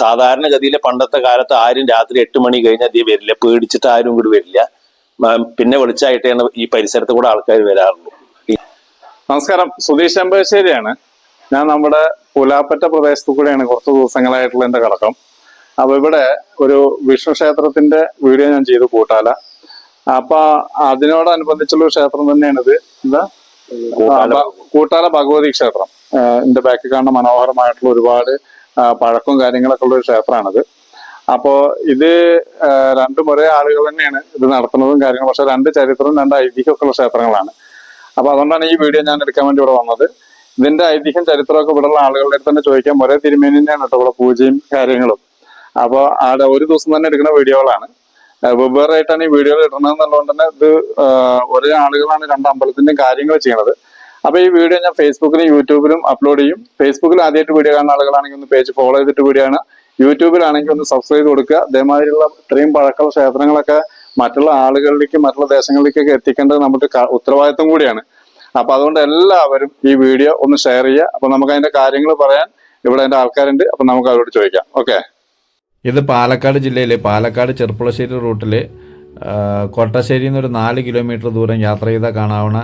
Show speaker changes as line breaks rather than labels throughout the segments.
സാധാരണഗതിയിലെ പണ്ടത്തെ കാലത്ത് ആരും രാത്രി എട്ട് മണി കഴിഞ്ഞാൽ അധികം വരില്ല. പേടിച്ചിട്ട് ആരും കൂടി വരില്ല. പിന്നെ വെളിച്ചായിട്ടാണ് ഈ പരിസരത്ത് കൂടെ ആൾക്കാർ വരാറുള്ളൂ.
നമസ്കാരം. സുധീഷ് അമ്പശ്ശേരിയാണ് ഞാൻ നമ്മുടെ പുലാപ്പറ്റ പ്രദേശത്തു കൂടെയാണ് കുറച്ച് ദിവസങ്ങളായിട്ടുള്ള എന്റെ കടക്കം. അപ്പൊ ഇവിടെ ഒരു വിഷ്ണു ക്ഷേത്രത്തിന്റെ വീഡിയോ ഞാൻ ചെയ്തു കൂട്ടാല. അപ്പൊ അതിനോടനുബന്ധിച്ചുള്ള ഒരു ക്ഷേത്രം തന്നെയാണിത്. എന്താ?
കൂട്ടാല
ഭഗവതി ക്ഷേത്രം. എന്റെ ബാക്കിൽ കാണുന്ന മനോഹരമായിട്ടുള്ള ഒരുപാട് പഴക്കവും കാര്യങ്ങളൊക്കെ ഉള്ള ഒരു ക്ഷേത്രമാണിത്. അപ്പോ ഇത് രണ്ടും ഒരേ ആളുകൾ തന്നെയാണ് ഇത് നടത്തുന്നതും കാര്യങ്ങളും. പക്ഷെ രണ്ട് ചരിത്രവും രണ്ട് ഐതിഹ്യമൊക്കെ ഉള്ള ക്ഷേത്രങ്ങളാണ്. അപ്പൊ അതുകൊണ്ടാണ് ഈ വീഡിയോ ഞാൻ എടുക്കാൻ വേണ്ടി ഇവിടെ വന്നത്. ഇതിന്റെ ഐതിഹ്യം ചരിത്രമൊക്കെ ഇവിടെയുള്ള ആളുകളുടെ അടുത്ത് തന്നെ ചോദിക്കാൻ ഒരേ തിരുമേനി തന്നെയാണ് കേട്ടോ ഇവിടെ പൂജയും കാര്യങ്ങളും. അപ്പോൾ ആടെ ഒരു ദിവസം തന്നെ എടുക്കുന്ന വീഡിയോകളാണ്. വെവ്വേറായിട്ടാണ് ഈ വീഡിയോകൾ ഇടുന്നത് തന്നെ ഇത് ഒരേ ആളുകളാണ് രണ്ട് അമ്പലത്തിന്റെയും കാര്യങ്ങൾ ചെയ്യണത് അപ്പൊ ഈ വീഡിയോ ഞാൻ ഫേസ്ബുക്കിലും യൂട്യൂബിലും അപ്ലോഡ് ചെയ്യും. ഫേസ്ബുക്കിൽ ആദ്യമായിട്ട് വീഡിയോ കാണുന്ന ആളുകളാണെങ്കിൽ ഒന്ന് പേജ് ഫോളോ ചെയ്തിട്ട് വീഡിയോ ആണ് യൂട്യൂബിലാണെങ്കിൽ ഒന്ന് സബ്സ്ക്രൈബ് കൊടുക്കുക. അതേമാതിരിയുള്ള ഇത്രയും പഴക്കമുള്ള ക്ഷേത്രങ്ങളൊക്കെ മറ്റുള്ള ആളുകളിലേക്ക് മറ്റുള്ള ദേശങ്ങളിലേക്കൊക്കെ എത്തിക്കേണ്ടത് നമ്മുടെ ഉത്തരവാദിത്വം കൂടിയാണ്. അപ്പൊ അതുകൊണ്ട് എല്ലാവരും ഈ വീഡിയോ ഒന്ന് ഷെയർ ചെയ്യുക. അപ്പൊ നമുക്ക് അതിന്റെ കാര്യങ്ങൾ പറയാൻ ഇവിടെ അതിന്റെ ആൾക്കാരുണ്ട്. അപ്പൊ നമുക്ക് അവരോട് ചോദിക്കാം. ഓക്കെ
ഇത് പാലക്കാട് ജില്ലയിലെ പാലക്കാട് ചെറുപ്പുളശ്ശേരി റൂട്ടിൽ കൊട്ടശ്ശേരിയിൽ നിന്ന് ഒരു നാല് കിലോമീറ്റർ ദൂരം യാത്ര ചെയ്താൽ കാണാവുന്ന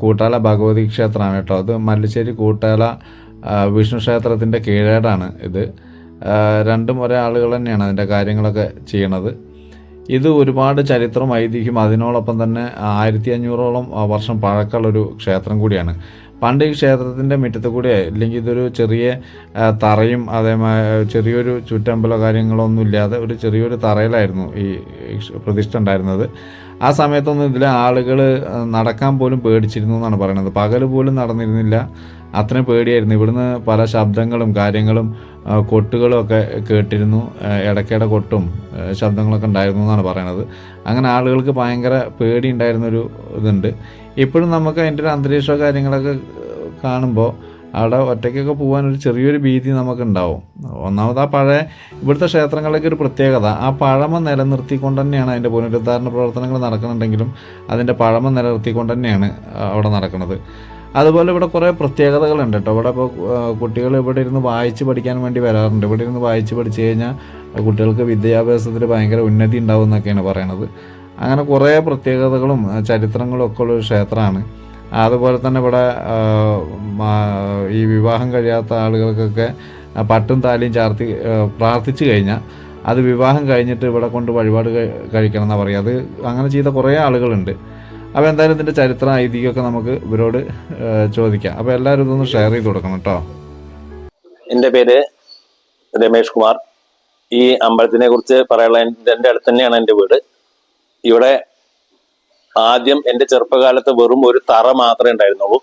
കൂട്ടാല ഭഗവതി ക്ഷേത്രമാണ് കേട്ടോ. അത് മല്ലിശ്ശേരി കൂട്ടാല വിഷ്ണു ക്ഷേത്രത്തിന്റെ കീഴേടാണ് ഇത്. രണ്ടും ഒരേ ആളുകൾ തന്നെയാണ് അതിന്റെ കാര്യങ്ങളൊക്കെ ചെയ്യണത്. ഇത് ഒരുപാട് ചരിത്രം ഐതിഹ്യം അതിനോടൊപ്പം തന്നെ ആയിരത്തി അഞ്ഞൂറോളം വർഷം പഴക്കമുള്ളൊരു ക്ഷേത്രം കൂടിയാണ്. പണ്ട് ഈ ക്ഷേത്രത്തിന്റെ മുറ്റത്ത് കൂടെ ഇല്ലെങ്കിൽ ഇതൊരു ചെറിയ തറയും അതേമാതിരി ചെറിയൊരു ചുറ്റമ്പലോ കാര്യങ്ങളോ ഒന്നും ഇല്ലാതെ ഒരു ചെറിയൊരു തറയിലായിരുന്നു ഈ പ്രതിഷ്ഠ ഉണ്ടായിരുന്നത്. ആ സമയത്തൊന്നും ഇതിലെ ആളുകൾ നടക്കാൻ പോലും പേടിച്ചിരുന്നു എന്നാണ് പറയുന്നത്. പകൽ പോലും നടന്നിരുന്നില്ല. അത്രയും പേടിയായിരുന്നു. ഇവിടുന്ന് പല ശബ്ദങ്ങളും കാര്യങ്ങളും കൊട്ടുകളും ഒക്കെ കേട്ടിരുന്നു. ഇടയ്ക്കിടെ കൊട്ടും ശബ്ദങ്ങളൊക്കെ ഉണ്ടായിരുന്നു എന്നാണ് പറയുന്നത്. അങ്ങനെ ആളുകൾക്ക് ഭയങ്കര പേടി ഉണ്ടായിരുന്നൊരു ഇതുണ്ട്. ഇപ്പോഴും നമുക്ക് അതിന്റെ ഒരു അന്തരീക്ഷമോ കാര്യങ്ങളൊക്കെ കാണുമ്പോൾ അവിടെ ഒറ്റയ്ക്കൊക്കെ പോകാൻ ഒരു ചെറിയൊരു ഭീതി നമുക്കുണ്ടാവും. ഒന്നാമത് ആ പഴയ ഇവിടുത്തെ ക്ഷേത്രങ്ങളിലേക്ക് ഒരു പ്രത്യേകത. ആ പഴമ നിലനിർത്തിക്കൊണ്ട് തന്നെയാണ് അതിന്റെ പുനരുദ്ധാരണ പ്രവർത്തനങ്ങൾ നടക്കുന്നുണ്ടെങ്കിലും അതിന്റെ പഴമ നിലനിർത്തിക്കൊണ്ട് തന്നെയാണ് അവിടെ നടക്കുന്നത്. അതുപോലെ ഇവിടെ കുറേ പ്രത്യേകതകളുണ്ട് കേട്ടോ. ഇവിടെ ഇപ്പോൾ കുട്ടികൾ ഇവിടെ ഇരുന്ന് വായിച്ച് പഠിക്കാൻ വേണ്ടി വരാറുണ്ട്. ഇവിടെ ഇരുന്ന് വായിച്ച് പഠിച്ചു കഴിഞ്ഞാൽ കുട്ടികൾക്ക് വിദ്യാഭ്യാസത്തിൽ ഭയങ്കര ഉന്നതി ഉണ്ടാവും എന്നൊക്കെയാണ് പറയണത്. അങ്ങനെ കുറേ പ്രത്യേകതകളും ചരിത്രങ്ങളും ഒക്കെ ഉള്ളൊരു ക്ഷേത്രമാണ്. അതുപോലെ തന്നെ ഇവിടെ ഈ വിവാഹം കഴിയാത്ത ആളുകൾക്കൊക്കെ പട്ടും താലിയും ചാർത്തി പ്രാർത്ഥിച്ചു കഴിഞ്ഞാൽ അത് വിവാഹം കഴിഞ്ഞിട്ട് ഇവിടെ കൊണ്ട് വഴിപാട് കഴിക്കണം എന്നാണ് പറയുക. അത് അങ്ങനെ ചെയ്ത കുറേ ആളുകളുണ്ട്. അപ്പോൾ എന്തായാലും ഇതിന്റെ ചരിത്രം ഐതിഹ്യമൊക്കെ നമുക്ക് ഇവരോട് ചോദിക്കാം. അപ്പോൾ എല്ലാവരും ഇതൊന്ന് ഷെയർ ചെയ്ത് കൊടുക്കണം കേട്ടോ.
എന്റെ പേര് രമേഷ് കുമാർ. ഈ അമ്പലത്തിനെ കുറിച്ച് പറയാനുള്ള എന്റെ അടുത്ത് തന്നെയാണ് എന്റെ വീട്. ഇവിടെ ആദ്യം എന്റെ ചെറുപ്പകാലത്ത് വെറും ഒരു തറ മാത്രമേ ഉണ്ടായിരുന്നുള്ളൂ.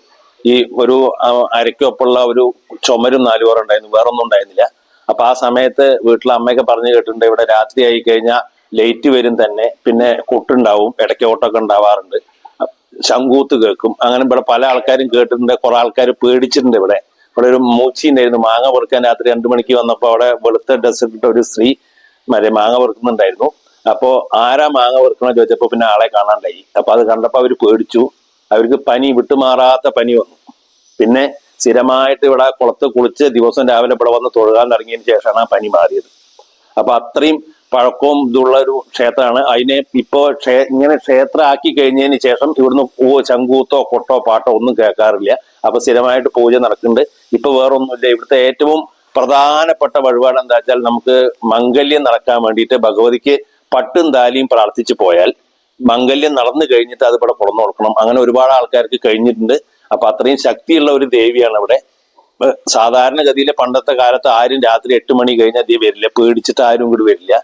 ഈ ഒരു ആ, അരയ്ക്കൊപ്പമുള്ള ഒരു ചുമരും നാലുപേർ ഉണ്ടായിരുന്നു. വേറൊന്നും ഉണ്ടായിരുന്നില്ല. അപ്പൊ ആ സമയത്ത് വീട്ടിലെ അമ്മയൊക്കെ പറഞ്ഞു കേട്ടിട്ടുണ്ട് ഇവിടെ രാത്രി ആയി കഴിഞ്ഞാൽ ലൈറ്റ് വരും തന്നെ. പിന്നെ കൊട്ടുണ്ടാവും ഇടയ്ക്ക് ഓട്ടമൊക്കെ ഉണ്ടാവാറുണ്ട്. ശങ്കൂത്ത് കേൾക്കും. അങ്ങനെ ഇവിടെ പല ആൾക്കാരും കേട്ടിട്ടുണ്ട്. കുറെ ആൾക്കാർ പേടിച്ചിട്ടുണ്ട് ഇവിടെ. ഇവിടെ ഒരു മൂച്ചി ഉണ്ടായിരുന്നു. മാങ്ങ പൊറുക്കാൻ രാത്രി രണ്ടു മണിക്ക് വന്നപ്പോൾ അവിടെ വെളുത്ത ഡ്രസ് ഒരു സ്ത്രീ മറ്റേ മാങ്ങ പെറുക്കുന്നുണ്ടായിരുന്നു. അപ്പോ ആരാ മാങ്ങ വെറുക്കണമെന്ന് ചോദിച്ചപ്പോ പിന്നെ ആളെ കാണാണ്ടായി. അപ്പൊ അത് കണ്ടപ്പോ അവർ പേടിച്ചു. അവർക്ക് പനി വിട്ടുമാറാത്ത പനി വന്നു. പിന്നെ സ്ഥിരമായിട്ട് ഇവിടെ കുളത്ത് കുളിച്ച് ദിവസം രാവിലെ ഇവിടെ വന്ന് തൊഴുകാൻ തുടങ്ങിയതിന് ശേഷമാണ് ആ പനി മാറിയത്. അപ്പൊ അത്രയും പഴക്കവും ഇതുള്ള ഒരു ക്ഷേത്രമാണ്. അതിനെ ഇപ്പോ ക്ഷേ- ഇങ്ങനെ ക്ഷേത്രം ആക്കി കഴിഞ്ഞതിന് ശേഷം ഇവിടുന്ന് പൂ ചങ്കൂത്തോ കൊട്ടോ പാട്ടോ ഒന്നും കേൾക്കാറില്ല. അപ്പൊ സ്ഥിരമായിട്ട് പൂജ നടക്കുന്നുണ്ട്. ഇപ്പൊ വേറൊന്നുമില്ല. ഇവിടുത്തെ ഏറ്റവും പ്രധാനപ്പെട്ട വഴിപാട് എന്താ വെച്ചാൽ നമുക്ക് മംഗല്യം നടക്കാൻ വേണ്ടിയിട്ട് ഭഗവതിക്ക് പട്ടും താലിയും പ്രാർത്ഥിച്ചു പോയാൽ മംഗല്യം നടന്നു കഴിഞ്ഞിട്ട് അത് ഇവിടെ പുറന്നു കൊടുക്കണം. അങ്ങനെ ഒരുപാട് ആൾക്കാർക്ക് കഴിഞ്ഞിട്ടുണ്ട്. അപ്പൊ അത്രയും ശക്തിയുള്ള ഒരു ദേവിയാണ് അവിടെ സാധാരണഗതിയിലെ പണ്ടത്തെ കാലത്ത് ആരും രാത്രി എട്ട് മണി കഴിഞ്ഞാൽ അധികം വരില്ല. പേടിച്ചിട്ട് ആരും കൂടി വരില്ല.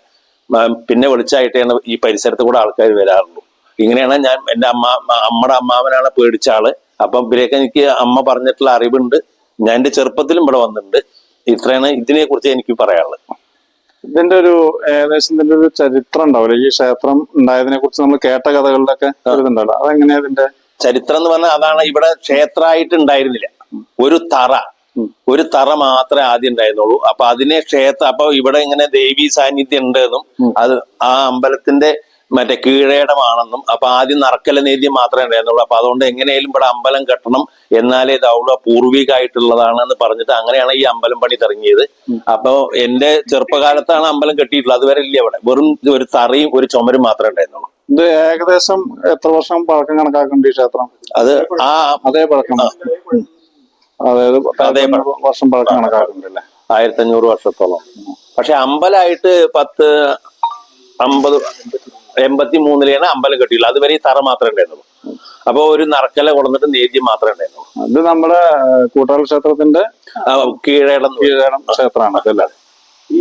പിന്നെ വെളിച്ചായിട്ടാണ് ഈ പരിസരത്ത് കൂടെ ആൾക്കാർ വരാറുള്ളൂ. ഇങ്ങനെയാണ് ഞാൻ എന്റെ അമ്മ അമ്മയുടെ അമ്മാവനാണ് പേടിച്ച ആൾ. അപ്പം ഇവരെയൊക്കെ എനിക്ക് അമ്മ പറഞ്ഞിട്ടുള്ള അറിവുണ്ട്. ഞാൻ എന്റെ ചെറുപ്പത്തിലും ഇവിടെ വന്നിട്ടുണ്ട്. ഇത്രയാണ് ഇതിനെ കുറിച്ച് എനിക്ക് പറയാനുള്ളത്.
ഇതിന്റെ ഒരു ഏകദേശം ഇതിന്റെ ഒരു ചരിത്രം ഉണ്ടാവില്ല? ഈ ക്ഷേത്രം ഉണ്ടായതിനെ കുറിച്ച് നമ്മൾ കേട്ട കഥകളിലൊക്കെ ഒക്കെ ഇതുണ്ടല്ലോ. അതെങ്ങനെയാ ഇതിന്റെ
ചരിത്രം എന്ന് പറഞ്ഞാൽ അതാണ് ഇവിടെ ക്ഷേത്രമായിട്ട് ഉണ്ടായിരുന്നില്ല. ഒരു തറ. ഒരു തറ മാത്രമേ ആദ്യം ഉണ്ടായിരുന്നുള്ളൂ. അപ്പൊ അതിനെ ക്ഷേത്ര അപ്പൊ ഇവിടെ ഇങ്ങനെ ദേവി സാന്നിധ്യം ഉണ്ടെന്നും അത് ആ അമ്പലത്തിന്റെ മറ്റേ കീഴേടമാണെന്നും അപ്പൊ ആദ്യം നറക്കല നീതി മാത്രമേ ഉണ്ടായിരുന്നുള്ളൂ. അപ്പൊ അതുകൊണ്ട് എങ്ങനെയാലും ഇവിടെ അമ്പലം കെട്ടണം എന്നാലേ ഇതാവുള്ളൂ. പൂർവികമായിട്ടുള്ളതാണെന്ന് പറഞ്ഞിട്ട് അങ്ങനെയാണ് ഈ അമ്പലം പണി തുടങ്ങിയത്. അപ്പൊ എന്റെ ചെറുപ്പകാലത്താണ് അമ്പലം കെട്ടിയിട്ടുള്ളത്. അതുവരെ ഇല്ല ഇവിടെ. വെറും ഒരു തറയും ഒരു ചുമരും മാത്രമേ ഉണ്ടായിരുന്നുള്ളൂ.
ഇത് ഏകദേശം എത്ര വർഷം പഴക്കം കണക്കാക്കുന്നുണ്ട് ഈ ക്ഷേത്രം?
അത് ആ
അതേ പഴക്കം. അതായത്
അതേ
വർഷം പഴക്കം കണക്കാക്കുന്നുണ്ട് അല്ലേ
ആയിരത്തി അഞ്ഞൂറ് വർഷത്തോളം. പക്ഷെ അമ്പലമായിട്ട് പത്ത് അമ്പത് എൺപത്തി മൂന്നിലാണ് അമ്പലം കെട്ടിയുള്ളത് അതുവരെ ഈ തറ മാത്രമേ ഉണ്ടായിരുന്നുള്ളൂ. അപ്പൊ ഒരു നറക്കല കൊടുത്തിട്ട് നേദ്യം മാത്രമേ ഉണ്ടായിരുന്നുള്ളൂ.
അത് നമ്മുടെ കൂട്ടാള ക്ഷേത്രത്തിന്റെ
കീഴേടം
കീഴേടം ക്ഷേത്രമാണ്. അതല്ലേ?
ഈ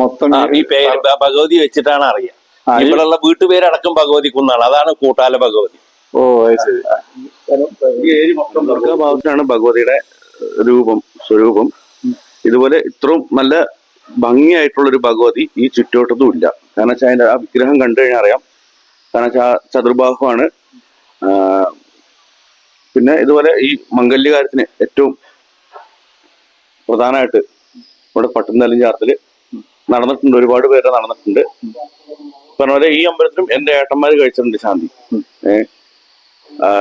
മൊത്തം
ഈ പേര് ഭഗവതി വെച്ചിട്ടാണ് അറിയാം. ഇവിടെയുള്ള വീട്ടുപേരടക്കം ഭഗവതി കുന്നാണ് അതാണ് കൂട്ടാല ഭഗവതി.
ഓ
ഭാഗത്താണ് ഭഗവതിയുടെ രൂപം സ്വരൂപം. ഇതുപോലെ ഇത്രയും നല്ല ഭംഗിയായിട്ടുള്ള ഒരു ഭഗവതി ഈ ചുറ്റുവട്ടത്തും ഇല്ല കാരണം വെച്ചാൽ അതിന്റെ ആ വിഗ്രഹം കണ്ടു കഴിഞ്ഞാൽ അറിയാം. കാരണം വെച്ചാൽ ചതുർബാഹുവാണ് ആ, പിന്നെ ഇതുപോലെ ഈ മംഗല്യകാര്യത്തിന് ഏറ്റവും പ്രധാനമായിട്ട് ഇവിടെ പട്ടുന്നലും ചാർത്തിൽ നടന്നിട്ടുണ്ട്. ഒരുപാട് പേര് നടന്നിട്ടുണ്ട്. പറഞ്ഞ പോലെ ഈ അമ്പലത്തിലും എന്റെ ഏട്ടന്മാര് കഴിച്ചിട്ടുണ്ട് ശാന്തി.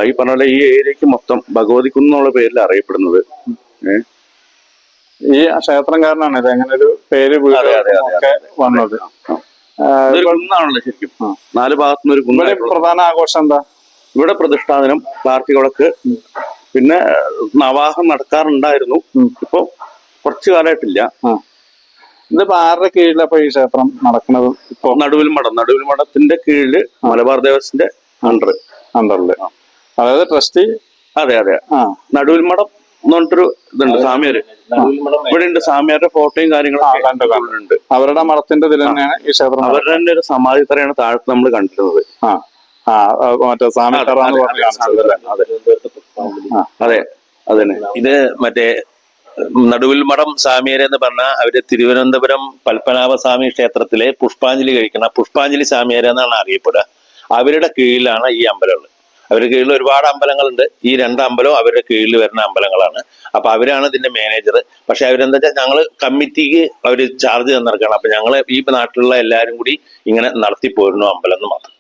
ഈ പറഞ്ഞ പോലെ ഈ ഏരിയക്ക് മൊത്തം ഭഗവതി കുന്നുള്ള പേരിൽ അറിയപ്പെടുന്നത്. ഏഹ്
ഈ ക്ഷേത്രം കാരണമാണ് ഇത് അങ്ങനെ ഒരു പേര് വീട്
അതെ, അതെ, അതെ,
ഒക്കെ വന്നത്.
കുന്നാണല്ലോ ശരിക്കും. നാല് ഭാഗത്തുനിന്ന് ഒരു
ഇവിടെ പ്രധാന ആഘോഷം എന്താ?
ഇവിടെ പ്രതിഷ്ഠാദിനം കാർത്തിക വിളക്ക് പിന്നെ നവാഹം നടക്കാറുണ്ടായിരുന്നു. ഇപ്പൊ കുറച്ചു കാലമായിട്ടില്ല.
ഇതിപ്പോ ആരുടെ കീഴിലപ്പോ ഈ ക്ഷേത്രം നടക്കുന്നത് ഇപ്പൊ?
നടുവിൽ മഠം. നടുവിൽ മഠത്തിന്റെ കീഴിൽ മലബാർ ദേവസ്വന്റെ അണ്ടർ
അണ്ടറിൽ അതായത് ട്രസ്റ്റി?
അതെ അതെ.
ആ.
നടുവിൽ മഠം എന്ന് പറഞ്ഞിട്ടൊരു ഇതുണ്ട് സാമ്യാര് ഇവിടെ ഉണ്ട് സാമ്യാരുടെ ഫോട്ടോയും
കാര്യങ്ങളും.
ഉണ്ട്
അവരുടെ മഠത്തിന്റെ ഇതിൽ തന്നെയാണ് ഈ ക്ഷേത്രം
അവരുടെ തന്നെ ഒരു സമാധി തറയാണ് താഴത്ത് നമ്മൾ കണ്ടിരുന്നത്.
ആ മറ്റേ സ്വാമി
അതെ,
തറ എന്ന്
അതെ, അതെ, അതെ. അതന്നെ.
ഇത് മറ്റേ നടുവിൽ മഠം സ്വാമിയരെ എന്ന് പറഞ്ഞാൽ അവർ തിരുവനന്തപുരം പത്മനാഭസ്വാമി ക്ഷേത്രത്തിലെ പുഷ്പാഞ്ജലി കഴിക്കുന്ന പുഷ്പാഞ്ജലി സ്വാമിയരെ എന്നാണ് അറിയപ്പെടുക. അവരുടെ കീഴിലാണ് ഈ അമ്പലമുള്ളത് അവരുടെ കീഴിൽ ഒരുപാട് അമ്പലങ്ങളുണ്ട്. ഈ രണ്ട് അമ്പലവും അവരുടെ കീഴിൽ വരുന്ന അമ്പലങ്ങളാണ്. അപ്പൊ അവരാണ് ഇതിന്റെ മാനേജർ പക്ഷെ അവരെന്താ വെച്ചാൽ ഞങ്ങൾ കമ്മിറ്റിക്ക് അവർ ചാർജ് തന്നിറക്കണം. അപ്പൊ ഞങ്ങൾ ഈ നാട്ടിലുള്ള എല്ലാവരും കൂടി ഇങ്ങനെ നടത്തി പോരുന്നു അമ്പലം എന്ന് മാത്രം.